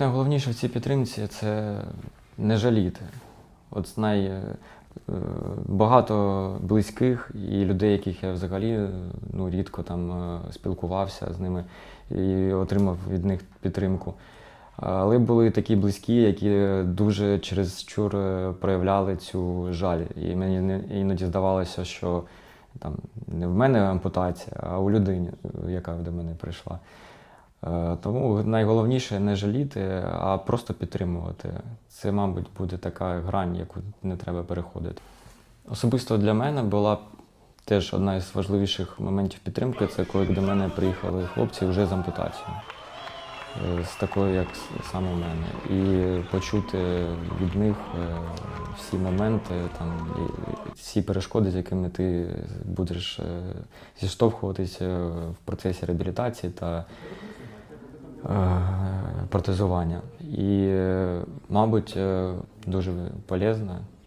Найголовніше в цій підтримці це не жаліти. От знай е, багато близьких і людей, яких я взагалі е, ну, рідко там е, спілкувався з ними і отримав від них підтримку. Але були такі близькі, які дуже через чур проявляли цю жаль. І мені іноді здавалося, що там не в мене ампутація, а у людини, е, яка до мене прийшла. Е, Тому найголовніше не жаліти, а просто підтримувати. Це, мабуть, буде така грань, яку не треба переходити. Особисто для мене була теж одна із важливіших моментів підтримки це коли до мене приїхали хлопці вже з ампутацією. Е, З такою, як саме в мене. І почути від них е, всі моменти, там, всі перешкоди, з якими ти будеш зіштовхуватися в процесі реабілітації та протезування. І, е, мабуть, е, дуже полезно